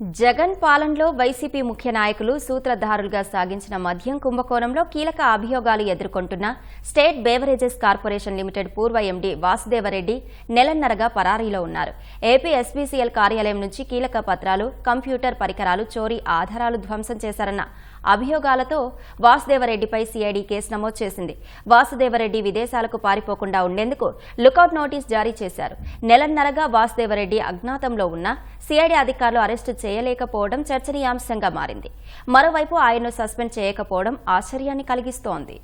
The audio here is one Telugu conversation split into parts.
జగన్ పాలనలో వైసీపీ ముఖ్య నాయకులు సూత్రధారులుగా సాగించిన మద్యం కుంభకోణంలో కీలక అభియోగాలు ఎదుర్కొంటున్న స్టేట్ బేవరేజెస్ కార్పొరేషన్ లిమిటెడ్ పూర్వ ఎండీ వాసుదేవరెడ్డి నెలన్నరగా పరారీలో ఉన్నారు. ఏపీ ఎస్బీసీఎల్ కార్యాలయం నుంచి కీలక పత్రాలు కంప్యూటర్ పరికరాలు చోరీ ఆధారాలు ధ్వంసం చేశారన్న అభియోగాలతో వాసుదేవరెడ్డిపై సీఐడీ కేసు నమోదు చేసింది. వాసుదేవరెడ్డి విదేశాలకు పారిపోకుండా ఉండేందుకు లుకౌట్ నోటీస్ జారీ చేశారు. నెలన్నరగా వాసుదేవరెడ్డి అజ్ఞాతంలో ఉన్న సిఐడి అధికారులు అరెస్టు చేయలేకపోవడం చర్చనీయాంశంగా మారింది. మరోవైపు ఆయన్ను సస్పెండ్ చేయకపోవడం ఆశ్చర్యాన్ని కలిగిస్తోంది.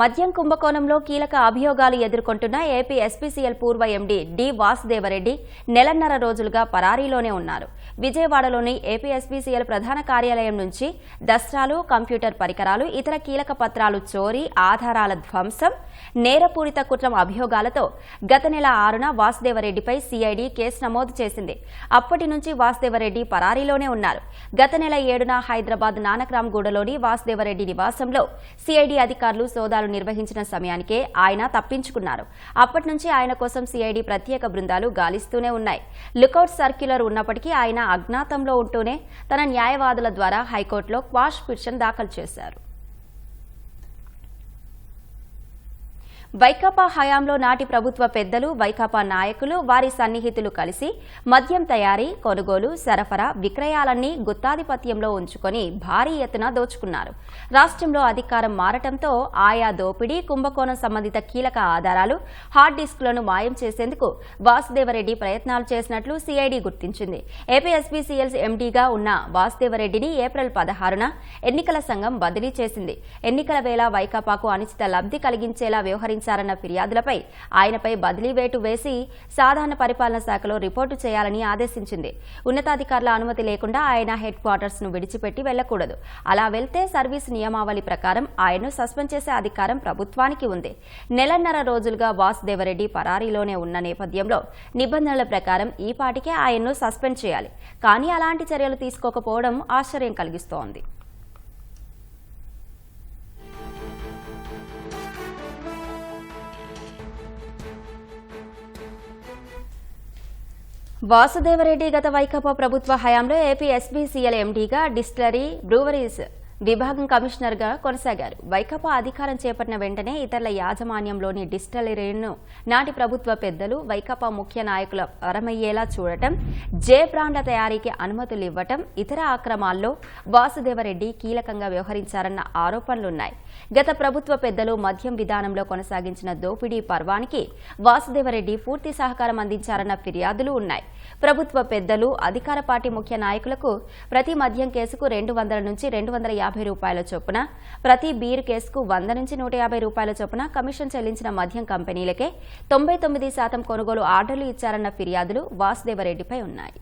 మద్యం కుంభకోణంలో కీలక అభియోగాలు ఎదుర్కొంటున్న ఏపీ ఎస్పీసీఎల్ పూర్వ ఎండీ డి వాసుదేవరెడ్డి నెలన్నర రోజులుగా పరారీలోనే ఉన్నారు. విజయవాడలోని ఏపీ ఎస్పీసీఎల్ ప్రధాన కార్యాలయం నుంచి దస్త్రాలు కంప్యూటర్ పరికరాలు ఇతర కీలక పత్రాలు చోరీ ఆధారాల ధ్వంసం నేరపూరిత కుట్రం అభియోగాలతో గత నెల ఆరున వాసుదేవరెడ్డిపై సీఐడి కేసు నమోదు చేసింది. అప్పటి నుంచి వాసుదేవరెడ్డి పరారీలోనే ఉన్నారు. గత నెల ఏడున హైదరాబాద్ నానక్రామ్గూడలోని వాసుదేవరెడ్డి నివాసంలో సీఐడి అధికారులు సోదాలు నిర్వహించిన సమయానికే ఆయన తప్పించుకున్నారు. అప్పటి నుంచి ఆయన కోసం సిఐడి ప్రత్యేక బృందాలు గాలిస్తూనే ఉన్నాయి. లుకౌట్ సర్క్యులర్ ఉన్నప్పటికీ ఆయన అజ్ఞాతంలో ఉంటూనే తన న్యాయవాదుల ద్వారా హైకోర్టులో క్వాష్ పిటిషన్ దాఖలు చేశారు. వైకాపా హయాంలో నాటి ప్రభుత్వ పెద్దలు వైకాపా నాయకులు వారి సన్నిహితులు కలిసి మద్యం తయారీ కొనుగోలు సరఫరా విక్రయాలన్నీ గుత్తాధిపత్యంలో ఉంచుకొని భారీ ఎత్తున దోచుకున్నారు. రాష్ట్రంలో అధికారం మారటంతో ఆయా దోపిడీ కుంభకోణం సంబంధిత కీలక ఆధారాలు హార్డ్ డిస్క్లను మాయం చేసేందుకు వాసుదేవరెడ్డి ప్రయత్నాలు చేసినట్లు సీఐడి గుర్తించింది. ఏపీ ఎండీగా ఉన్న వాసుదేవరెడ్డిని ఏప్రిల్ పదహారున ఎన్నికల సంఘం బదిలీ చేసింది. ఎన్నికల వేళ వైకాపాకు అనిశ్చిత లబ్ధి కలిగించేలా వ్యవహరించారు చేశారన్న ఫిర్యాదులపై ఆయనపై బదిలీ వేటు వేసి సాధారణ పరిపాలన శాఖలో రిపోర్టు చేయాలని ఆదేశించింది. ఉన్నతాధికారుల అనుమతి లేకుండా ఆయన హెడ్ క్వార్టర్స్ను విడిచిపెట్టి వెళ్ళకూడదు అలా వెళ్తే సర్వీస్ నియమావళి ప్రకారం ఆయన్ను సస్పెండ్ చేసే అధికారం ప్రభుత్వానికి ఉంది. నెలన్నర రోజులుగా వాసుదేవరెడ్డి పరారీలోనే ఉన్న నేపథ్యంలో నిబంధనల ప్రకారం ఈ పాటికే ఆయన్ను సస్పెండ్ చేయాలి. కానీ అలాంటి చర్యలు తీసుకోకపోవడం ఆశ్చర్యం కలిగిస్తోంది. వాసుదేవరెడ్డి గత వైకాపా ప్రభుత్వ హయాంలో ఏపీ ఎస్బీసీఎల్ ఎండీగా డిస్టిలరీ బ్రూవరీస్ విభాగం కమిషనర్గా కొనసాగారు. వైకాపా అధికారం చేపట్టిన వెంటనే ఇతరుల యాజమాన్యంలోని డిస్టిలరీను నాటి ప్రభుత్వ పెద్దలు వైకాపా ముఖ్య నాయకుల వరమయ్యేలా చూడటం జే బ్రాండ్ల తయారీకి అనుమతులు ఇవ్వటం ఇతర అక్రమాల్లో వాసుదేవరెడ్డి కీలకంగా వ్యవహరించారన్న ఆరోపణలున్నాయి. గత ప్రభుత్వ పెద్దలు మద్యం విధానంలో కొనసాగించిన దోపిడీ పర్వానికి వాసుదేవరెడ్డి పూర్తి సహకారం అందించారన్న ఫిర్యాదులు ఉన్నాయి. ప్రభుత్వ పెద్దలు అధికార పార్టీ ముఖ్య నాయకులకు ప్రతి మద్యం కేసుకు రెండు వందల నుంచి రెండు వందల యాభై రూపాయల చొప్పున ప్రతి బీర్ కేసుకు వంద నుంచి నూట యాభై రూపాయల చొప్పున కమిషన్ చెల్లించిన మద్యం కంపెనీలకే తొంభై తొమ్మిది శాతం కొనుగోలు ఆర్డర్లు ఇచ్చారన్న ఫిర్యాదులు వాసుదేవరెడ్డిపై ఉన్నాయి.